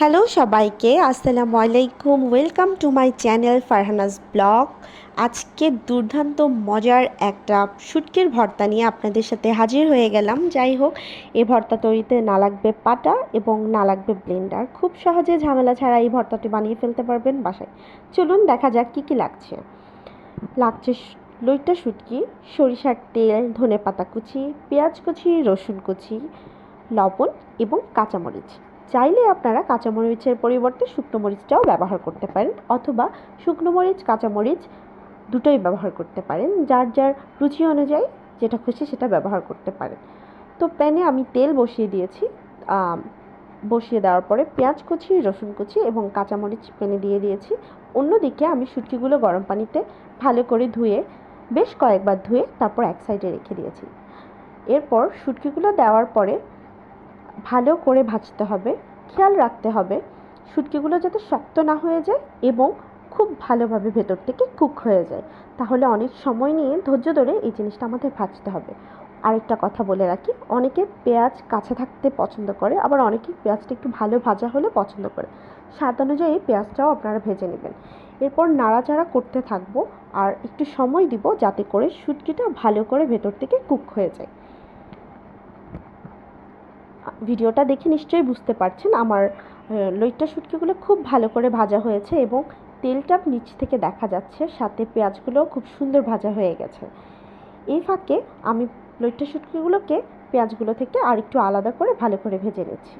Hello সবাইকে, আসসালামু আলাইকুম। Welcome to my channel Farhana's blog আজকে দুর্দান্ত, মজার একটা শুটকির ভর্তা নিয়ে আপনাদের সাথে হাজির হয়ে গেলাম। যাই হোক, এই ভর্তা তৈরিতে না লাগবে পাটা এবং না লাগবে ব্লেন্ডার খুব সহজে ঝামেলা ছাড়া এই ভর্তাটি বানিয়ে ফেলতে পারবেন বাসায়। চলুন দেখা যাক কী কী লাগছে। লাগছে লইটা শুটকি, সরিষার তেল ধনে পাতা কুচি, পেঁয়াজ কুচি, রসুন কুচি, লবণ এবং কাঁচামরিচ। চাইলে আপনারা কাঁচামরিচের পরিবর্তে শুকনো মরিচটাও ব্যবহার করতে পারেন, অথবা শুকনো মরিচ কাঁচামরিচ দুটোই ব্যবহার করতে পারেন। যার যার রুচি অনুযায়ী যেটা খুশি সেটা ব্যবহার করতে পারেন। তো প্যানে আমি তেল বসিয়ে দিয়েছি। বসিয়ে দেওয়ার পরে পেঁয়াজ কুচি, রসুন কুচি এবং কাঁচামরিচ প্যানে দিয়ে দিয়েছি। অন্যদিকে আমি শুটকিগুলো গরম পানিতে ভালো করে ধুয়ে, বেশ কয়েকবার ধুয়ে তারপর এক সাইডে রেখে দিয়েছি। এরপর শুটকিগুলো দেওয়ার পরে ভালো করে ভাজতে হবে, খেয়াল রাখতে হবে। শুটকিগুলো যাতে শক্ত না হয়ে যায় এবং খুব ভালোভাবে ভেতর থেকে কুক হয়ে যায়। তাহলে অনেক সময় নিয়ে ধৈর্য ধরে এই জিনিসটা আমাদের ভাজতে হবে। আরেকটা কথা বলে রাখি, অনেকে পেঁয়াজ কাঁচা থাকতে পছন্দ করে, আবার অনেকে পেঁয়াজটা একটু ভালো ভাজা হলে পছন্দ করে। স্বাদ অনুযায়ী পেঁয়াজটাও আপনারা ভেজে নেবেন। এরপর নাড়াচাড়া করতে থাকব আর একটু সময় দিব যাতে করে শুটকিটা ভালো করে ভেতর থেকে কুক হয়ে যায়। ভিডিওটা দেখে নিশ্চয়ই বুঝতে পারছেন, আমার লইট্টা শুটকিগুলো খুব ভালো করে ভাজা হয়েছে এবং তেলটা নিচ থেকে দেখা যাচ্ছে, সাথে পেঁয়াজগুলোও খুব সুন্দর ভাজা হয়ে গেছে। এই ফাঁকে আমি লইট্টা শুটকিগুলোকে পেঁয়াজগুলো থেকে আর একটু আলাদা করে ভালো করে ভেজে নিচ্ছি।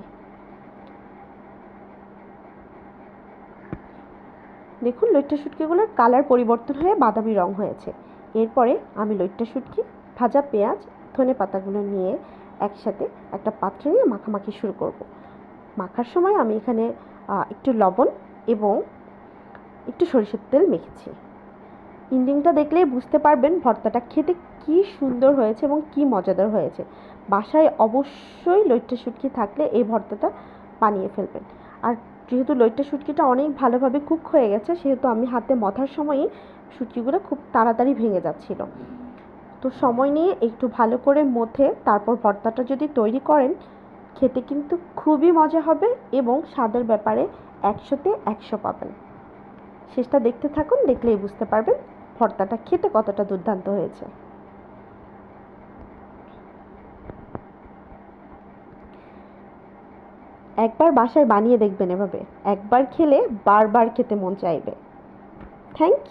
দেখুন, লইট্টা শুটকিগুলোর কালার পরিবর্তন হয়ে বাদামি রং হয়েছে। এরপরে আমি লইট্টা শুটকি, ভাজা পেঁয়াজ, ধনে পাতাগুলো নিয়ে একসাথে একটা পাত্রে নিয়ে মাখামাখি শুরু করব। মাখার সময় আমি এখানে একটু লবণ এবং একটু সরিষার তেল মেখেছি। ইন্ডিংটা দেখলেই বুঝতে পারবেন ভর্তাটা খেতে কি সুন্দর হয়েছে এবং কি মজাদার হয়েছে। বাসায় অবশ্যই লইট্টা শুটকি থাকলে এই ভর্তাটা বানিয়ে ফেলবেন। আর যেহেতু লইট্টা শুটকিটা অনেক ভালোভাবে কুক হয়ে গেছে, সেহেতু আমি হাতে মথার সময়ই শুটকিগুলো খুব তাড়াতাড়ি ভেঙে যাচ্ছিল। তো সময় নিয়ে একটু ভালো করে মথে তারপর ভর্তাটা যদি তৈরি করেন, খেতে কিন্তু খুবই মজা হবে এবং স্বাদের ব্যাপারে একশোতে একশো পাবেন। শেষটা দেখতে থাকুন, দেখলেই বুঝতে পারবেন ভর্তাটা খেতে কতটা দুর্দান্ত হয়েছে। একবার বাসায় বানিয়ে দেখবেন এভাবে। একবার খেলে বারবার খেতে মন চাইবে। থ্যাংক